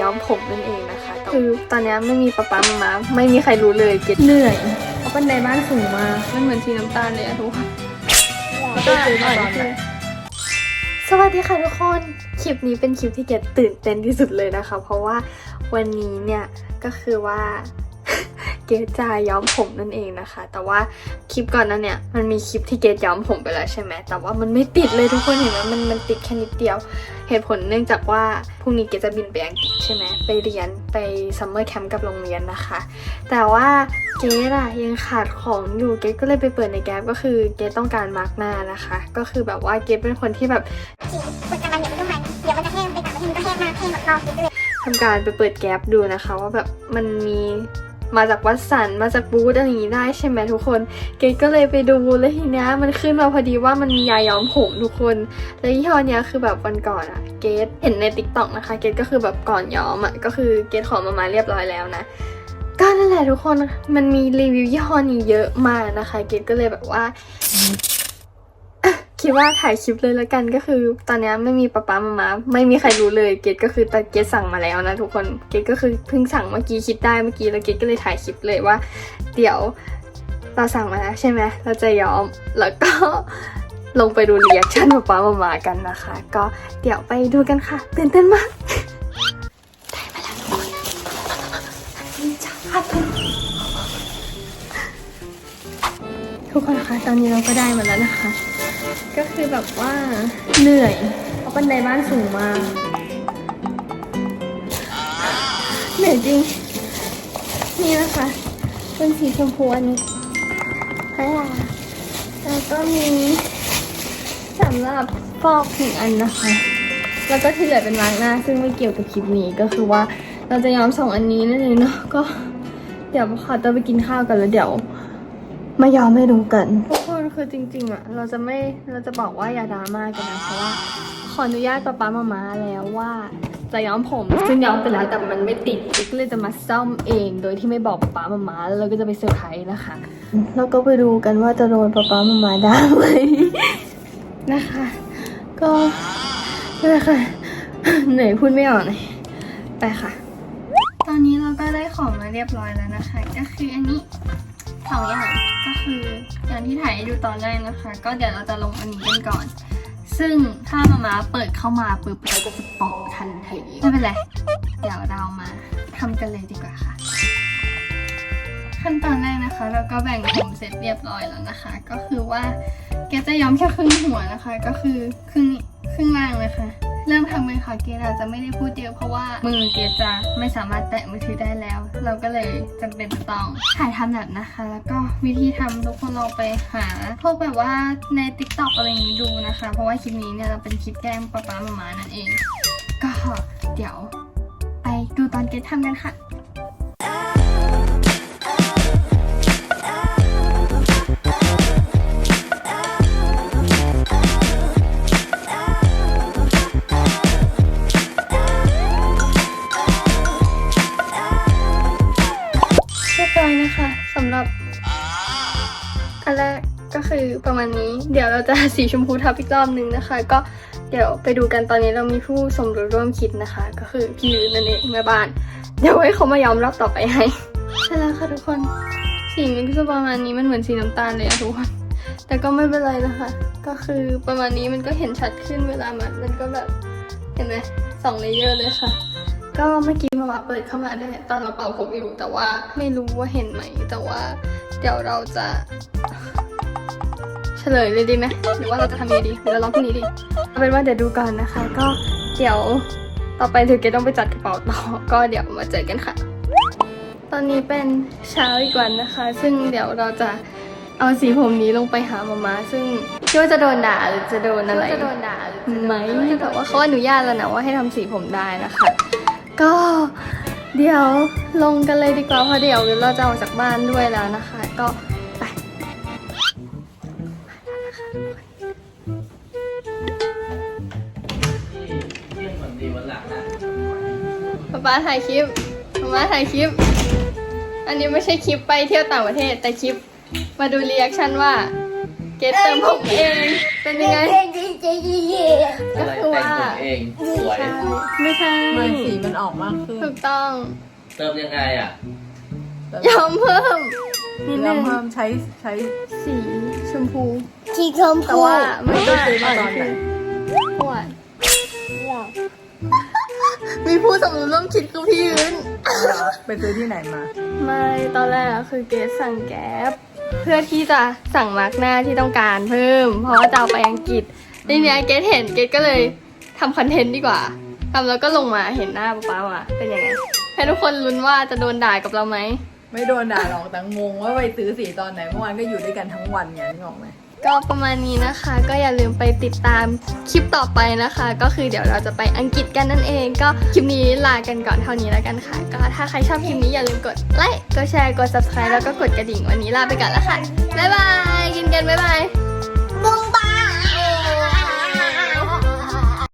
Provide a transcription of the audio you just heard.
ย้อมผมนั่นเองนะคะคือตอนนี้ไม่มีป๊าป๊ามามาไม่มีใครรู้เลยเกดเหนื่อยเพราะบันไดบ้านสูงมากมันเหมือนสีน้ำตาลเลยอะทุกคนแล้วก็ซื้อมาคือสวัสดีค่ะทุกคน คลิปนี้เป็นคลิปที่เกดตื่นเต้นที่สุดเลยนะคะ เพราะว่าวันนี้เนี่ยก็คือว่า เกดจะย้อมผมนั่นเองนะคะ แต่ว่าคลิปก่อนนั้นเนี่ยมันมีคลิปที่เกดย้อมผมไปแล้วใช่ไหมแต่ว่ามันไม่ติดเลยทุกคนเห็นไหมมันมันติดแค่นิดเดียว เหตุผลเนื่องจากว่าพรุ่งนี้เกดจะบินไปอังกฤษใช่ไหมไปเรียนไปซัมเมอร์แคมป์กับโรงเรียนนะคะ แต่ว่าเกดอะยังขาดของอยู่เกดก็เลยไปเปิดในแก๊ปก็คือเกดต้องการมาร์กหน้านะคะ ก็คือแบบว่าเกดเป็นคนที่แบบผิวฝึกกันมาเดี๋ยวมันก็มันเดี๋ยวมันจะแห้งไปต่างประเทศมันก็แห้งมากแห้งแบบรอบเลยทำการไปเปิดแก๊ปดูนะคะ ว่าแบบมันมี มาจากวัดสันมาจากบูธอะไรอย่างนี้ได้ใช่ไหมทุกคน เกดก็เลยไปดูแล้วทีเนี้ยมันขึ้นมาพอดีว่ามันมียาย้อมผมทุกคนแล้วยี่ห้อเนี้ยคือแบบวันก่อนอะเกดเห็นในติ๊กต็อกนะคะ เกดก็คือแบบก่อนย้อมอะก็คือเกดขอมามาเรียบร้อยแล้วนะก็นั่นแหละทุกคนมันมีรีวิวยี่ห้อนี้เยอะมากนะคะ เกดก็เลยแบบว่า คิดว่าถ่ายคลิปเลยแล้วกันก็คือ ตอนนี้ไม่มีป๊าป๊ามามาไม่มีใครรู้เลยเกดก็คือแต่เกดสั่งมาแล้วนะทุกคนเกดก็คือเพิ่งสั่งเมื่อกี้คิดได้เมื่อกี้แล้วเกดก็เลยถ่ายคลิปเลยว่า เดี๋ยวเราสั่งมาแล้วใช่ไหมเราจะยอมแล้วก็ลงไปดูเรีแอคชั่นป๊าป๊ามามากันนะคะ ก็เดี๋ยวไปดูกันค่ะตื่นเต้นมากได้มาแล้วทุกคนนี่จ้าทุกคนคะตอนนี้เราก็ได้มาแล้วนะคะ ก็คือแบบว่าเหนื่อยเพราะบันไดบ้านสูงมากเหนื่อยจริง นี่นะคะเป็นสีชมพูอันนี้แล้วก็มีสำหรับฟอกหนึ่งอันนะคะ แล้วก็ที่เหลือเป็นมาร์กหน้า ซึ่งไม่เกี่ยวกับคลิปนี้ก็คือว่าเราจะย้อมสองอันนี้นั่นเองเนาะก็เดี๋ยวขอตัวไปกินข้าวกันแล้วเดี๋ยว มายอมให้ดูกัน คนคือจริงๆอะเราจะไม่เราจะบอกว่าอย่าดราม่ากันนะเพราะว่าขออนุญาตป๊าป๊ามามาแล้วว่าจะย้อมผมซึ่งย้อมไปแล้วแต่มันไม่ติดก็เลยจะมาซ่อมเอง โดยที่ไม่บอกป๊าป๊ามามาแล้วเราก็จะไปเซอร์ไพรส์นะคะแล้วก็ไปดูกันว่าจะโดนป๊าป๊ามามาด่าไหมนะคะ ก็นั่นแหละค่ะเหนื่อยพูดไม่ออกเลยไปค่ะ ตอนนี้เราก็ได้ของมาเรียบร้อยแล้วนะคะ ก็คืออันนี้สองอย่างก็คืออย่าง ที่ถ่ายให้ดูตอนแรกนะคะ ก็เดี๋ยวเราจะลงอันนี้กันก่อน ซึ่งถ้ามามาเปิดเข้ามาปุ๊บเราก็จะปอกทันทีไม่เป็นไร เดี๋ยวเรามาทำกันเลยดีกว่าค่ะ ขั้นตอนแรกนะคะ เราก็แบ่งผมเสร็จเรียบร้อยแล้วนะคะ ก็คือว่าแกจะย้อมแค่ครึ่งหัวนะคะ ก็คือครึ่งนี้ครึ่งล่างเลยค่ะ เริ่มทำเลยค่ะเกดอาจจะไม่ได้พูดเยอะเพราะว่ามือเกดจะไม่สามารถแตะมือถือได้แล้ว เราก็เลยจำเป็นต้องถ่ายทำแบบนะคะ แล้วก็วิธีทำทุกคนลองไปหาพวกแบบว่าใน t ิ k t o k อะไรนี้ดูนะคะ เพราะว่าคลิปนี้เนี่ยเราเป็นคลิปแกล้งป๊าป๊ามามานั่นเอง ก็เดี๋ยว ไปดูตอนเกดทำกันค่ะ อันแรกก็คือประมาณนี้ เดี๋ยวเราจะสีชมพูทับอีกรอบนึงนะคะ ก็เดี๋ยวไปดูกันตอนนี้เรามีผู้สมรู้ร่วมคิดนะคะ ก็คือพี่ยืนนั่นเองแม่บ้าน เดี๋ยวให้เขามายอมรอบต่อไปให้ใช่แล้วค่ะทุกคนสีมันก็จะประมาณนี้มันเหมือนสีน้ำตาลเลยอะทุกคนแต่ก็ไม่เป็นไรนะคะ ก็คือประมาณนี้มันก็เห็นชัดขึ้นเวลามันมันก็แบบเห็นไหมสองเลเยอร์เลยค่ะ ก็เมื่อกี้มาว่าเปิดเข้ามาได้ตอนเราเป่าผมอยู่ แต่ว่าไม่รู้ว่าเห็นไหม แต่ว่าเดี๋ยวเราจะเฉลยเลยดีไหมหรือว่าเราจะทำยังไงดีหรือเราลองพรุ่งนี้ดีเอาเป็นว่าเดี๋ยวดูก่อนนะคะ ก็เดี๋ยวต่อไปถึงเกต้องไปจัดกระเป๋าต่อ ก็เดี๋ยวมาเจอกันค่ะ ตอนนี้เป็นเช้าอีกวันนะคะ ซึ่งเดี๋ยวเราจะเอาสีผมนี้ลงไปหามามาซึ่งคิดว่าจะโดนด่าหรือจะโดนอะไรจะโดนด่าไหมแต่ว่าเขาอนุญาตแล้วนะว่าให้ทำสีผมได้นะคะ ก็เดี๋ยวลงกันเลยดีกว่าเพราะเดี๋ยวเราจะออกจากบ้านด้วยแล้วนะคะ ก็ไปป๊าป๊าถ่ายคลิปป๊าป๊าถ่ายคลิป อันนี้ไม่ใช่คลิปไปเที่ยวต่างประเทศแต่คลิปมาดูรีแอคชั่นว่า เกตเติมผมเอง เป็นยังไงจริงเจ๊เย่อะไรแต่งผมเองสวย ไม่ใช่ไม่สีมันออกมากขึ้นถูกต้องเติมยังไงอะ ยอมเพิ่มนิดนึแล้วงเพิ่มใช้ใช้สีชมพูชีชมแต่พูว่ามันก็ซื้อมาตอนไหนปวดมีผู้สมรู้ร่วมคิดคือพี่ยืน ไปซื้อที่ไหนมา ไม่ตอนแรกอะคือเกสสั่งแก๊ป เพื่อที่จะสั่งมาร์กหน้าที่ต้องการเพิ่ม เพราะว่าจะเอาไปอังกฤษทีเนี้ยเกดเห็นเกดก็เลยทำคอนเทนต์ดีกว่าทำแล้วก็ลงมาเห็นหน้าป๊าป๊าเป็นยังไงให้ทุกคนลุ้นว่าจะโดนด่ากับเราไหมไม่โดนด่าหรอกแต่งงว่าไปซื้อสีตอนไหนเมื่อวานก็อยู่ด้วยกันทั้งวันไงนึกออกไหม ก็ประมาณนี้นะคะ ก็อย่าลืมไปติดตามคลิปต่อไปนะคะ ก็คือเดี๋ยวเราจะไปอังกฤษกันนั่นเอง ก็คลิปนี้ลากันก่อนเท่านี้แล้วกันค่ะ ก็ถ้าใครชอบคลิปนี้อย่าลืมกดไลค์ กดแชร์ กด subscribe แล้วก็กดกระดิ่งวันนี้ลาไปก่อนแล้วค่ะ บ๊ายบาย กินกันบ๊ายบายบุ้งบา